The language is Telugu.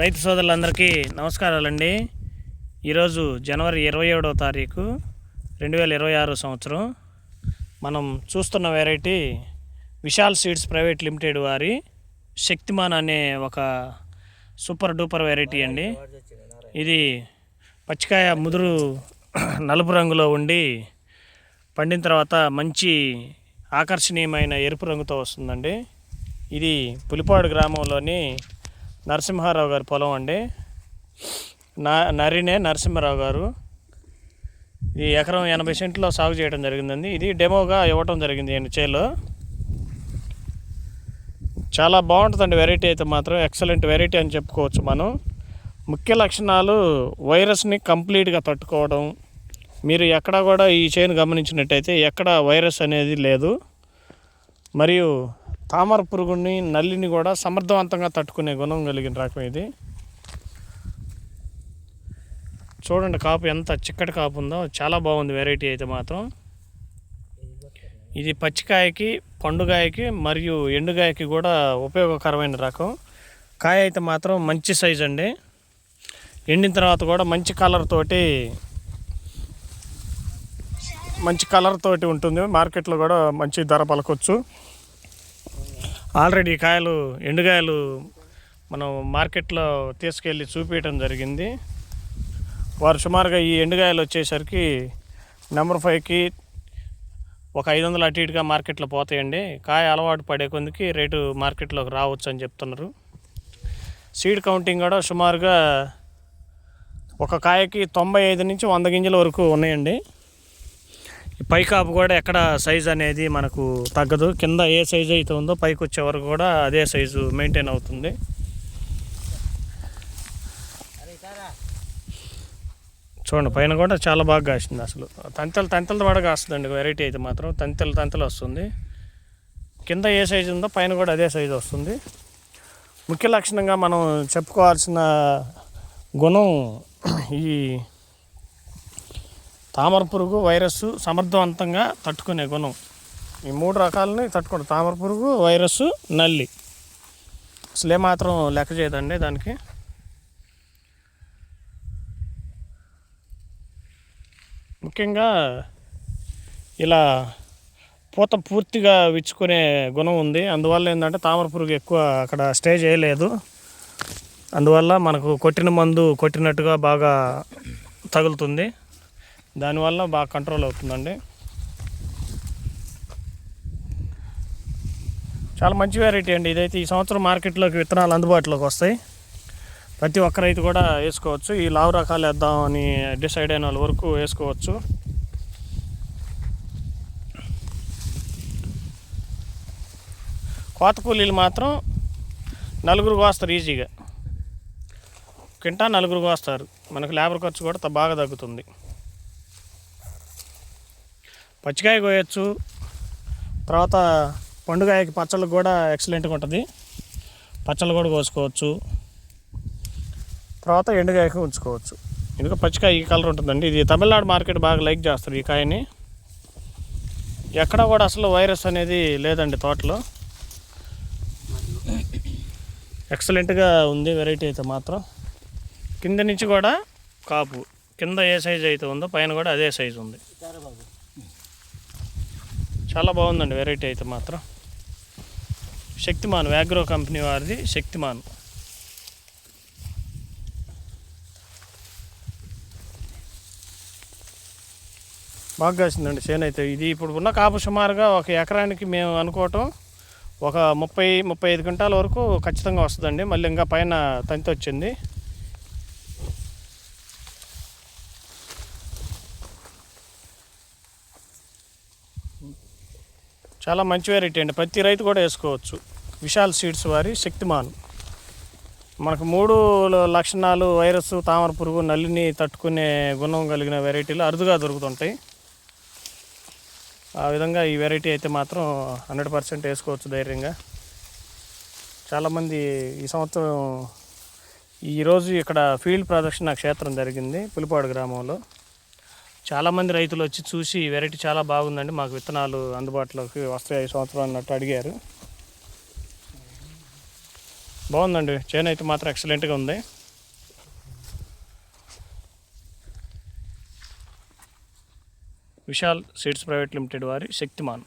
రైతు సోదరులందరికీ నమస్కారాలండి. ఈరోజు జనవరి ఇరవై ఏడవ తారీఖు రెండు వేల ఇరవై ఆరు సంవత్సరం. మనం చూస్తున్న variety Vishal seeds private limited వారి శక్తిమాన్ అనే ఒక సూపర్ డూపర్ వెరైటీ అండి. ఇది పచ్చికాయ ముదురు నలుపు రంగులో ఉండి పండిన తర్వాత మంచి ఆకర్షణీయమైన ఎరుపు రంగుతో వస్తుందండి. ఇది పులిపాడు గ్రామంలోని నరసింహారావు గారి పొలం అండి. నా నరినే నరసింహారావు గారు ఈ ఎకరం ఎనభై సెంట్లో సాగు చేయడం జరిగిందండి. ఇది డెమోగా ఇవ్వటం జరిగింది అండి చేలో. చాలా బాగుంటుందండి వెరైటీ అయితే మాత్రం. ఎక్సలెంట్ వెరైటీ అని చెప్పుకోవచ్చు మనం. ముఖ్య లక్షణాలు వైరస్ని కంప్లీట్గా తట్టుకోవడం. మీరు ఎక్కడ కూడా ఈ చేను గమనించినట్టయితే ఎక్కడ వైరస్ అనేది లేదు. మరియు తామర పురుగుని నల్లిని కూడా సమర్థవంతంగా తట్టుకునే గుణం కలిగిన రకం ఇది. చూడండి కాపు ఎంత చిక్కటి కాపు ఉందో చాలా బాగుంది వెరైటీ అయితే మాత్రం. ఇది పచ్చికాయకి పండుగాయకి మరియు ఎండుగాయకి కూడా ఉపయోగకరమైన రకం. కాయ అయితే మాత్రం మంచి సైజ్ అండి. ఎండిన తర్వాత కూడా మంచి కలర్ తోటి మంచి కలర్ తోటి ఉంటుంది. మార్కెట్లో కూడా మంచి ధర పలకొచ్చు. ఆల్రెడీ కాయలు ఎండుకాయలు మనం మార్కెట్లో తీసుకెళ్ళి చూపించడం జరిగింది. వారు సుమారుగా ఈ ఎండుకాయలు వచ్చేసరికి నెంబర్ ఫైవ్కి ఒక ఐదు వందలు అటు ఇటుగా మార్కెట్లో పోతాయండి. కాయ అలవాటు పడే కొందికి రేటు మార్కెట్లోకి రావచ్చు అని చెప్తున్నారు. సీడ్ కౌంటింగ్ కూడా సుమారుగా ఒక కాయకి తొంభై ఐదు నుంచి వంద గింజల వరకు ఉన్నాయండి. ఈ కూడా ఎక్కడ సైజ్ అనేది మనకు తగ్గదు. కింద ఏ సైజు అయితే ఉందో పైకి వచ్చే వరకు కూడా అదే సైజు మెయింటైన్ అవుతుంది. చూడండి పైన కూడా చాలా బాగా కాసింది అసలు. తంతెలు తంతెలతో కూడా కాస్తుందండి. వెరైటీ అయితే మాత్రం తంతెలు తంతెలు వస్తుంది. కింద ఏ సైజు ఉందో పైన కూడా అదే సైజు వస్తుంది. ముఖ్య లక్షణంగా మనం చెప్పుకోవాల్సిన గుణం ఈ తామర పురుగు వైరస్ సమర్థవంతంగా తట్టుకునే గుణం. ఈ మూడు రకాలని తట్టుకుంటాం తామర పురుగు వైరస్ నల్లి. అసలు ఏమాత్రం లెక్క చేయదండి దానికి. ముఖ్యంగా ఇలా పూత పూర్తిగా విచ్చుకునే గుణం ఉంది. అందువల్ల ఏంటంటే తామర పురుగు ఎక్కువ అక్కడ స్టే చేయలేదు. అందువల్ల మనకు కొట్టిన మందు కొట్టినట్టుగా బాగా తగులుతుంది. దానివల్ల బాగా కంట్రోల్ అవుతుందండి. చాలా మంచి వెరైటీ అండి ఇదైతే. ఈ సంవత్సరం మార్కెట్లోకి విత్తనాలు అందుబాటులోకి వస్తాయి. ప్రతి ఒక్క రైతు కూడా వేసుకోవచ్చు. ఈ లావు రకాలు వేద్దామని డిసైడ్ అయిన వాళ్ళ వరకు వేసుకోవచ్చు. కోత కూలీలు మాత్రం నలుగురు కోస్తారు ఈజీగా. కింటా నలుగురు కోస్తారు. మనకు లేబర్ ఖర్చు కూడా బాగా తగ్గుతుంది. పచ్చికాయ కోయచ్చు. తర్వాత పండుగాయకి పచ్చళ్ళు కూడా ఎక్సలెంట్గా ఉంటుంది. పచ్చళ్ళు కూడా కోసుకోవచ్చు. తర్వాత ఎండుగాయకి ఉంచుకోవచ్చు. ఎందుకంటే పచ్చికాయ ఈ కలర్ ఉంటుందండి. ఇది తమిళనాడు మార్కెట్ బాగా లైక్ చేస్తారు ఈ కాయని. ఎక్కడ కూడా అసలు వైరస్ అనేది లేదండి తోటలో. ఎక్సలెంట్గా ఉంది వెరైటీ అయితే మాత్రం. కింద నుంచి కూడా కాపు. కింద ఏ సైజు అయితే ఉందో పైన కూడా అదే సైజు ఉంది. చాలా బాగుందండి వెరైటీ అయితే మాత్రం. శక్తిమాన్ వ్యాగ్రో కంపెనీ వారిది శక్తిమాన్. బాగా కాసిందండి చేను అయితే. ఇది ఇప్పుడు ఉన్న కాపు సుమారుగా ఒక ఎకరానికి మేము అనుకోవటం ఒక ముప్పై ముప్పై ఐదు క్వింటాల వరకు ఖచ్చితంగా వస్తుందండి. మళ్ళీ ఇంకా పైన తంతి వచ్చింది చాలా మంచి వెరైటీ అండి. ప్రతి రైతు కూడా వేసుకోవచ్చు. విశాల్ సీడ్స్ వారి శక్తిమాన్. మనకు మూడు లక్షణాలు వైరస్ తామర పురుగు నల్లిని తట్టుకునే గుణం కలిగిన వెరైటీలు అరుదుగా దొరుకుతుంటాయి. ఆ విధంగా ఈ వెరైటీ అయితే మాత్రం హండ్రెడ్ పర్సెంట్ వేసుకోవచ్చు ధైర్యంగా. చాలామంది ఈ సంవత్సరం ఈరోజు ఇక్కడ ఫీల్డ్ ప్రదర్శన క్షేత్రం జరిగింది పులిపాడు గ్రామంలో. చాలామంది రైతులు వచ్చి చూసి వెరైటీ చాలా బాగుందండి మాకు విత్తనాలు అందుబాటులోకి వస్తాయి సంవత్సరం అన్నట్టు అడిగారు. బాగుందండి చేను అయితే మాత్రం ఎక్సలెంట్గా ఉంది. విశాల్ సీడ్స్ ప్రైవేట్ లిమిటెడ్ వారి శక్తిమాన్.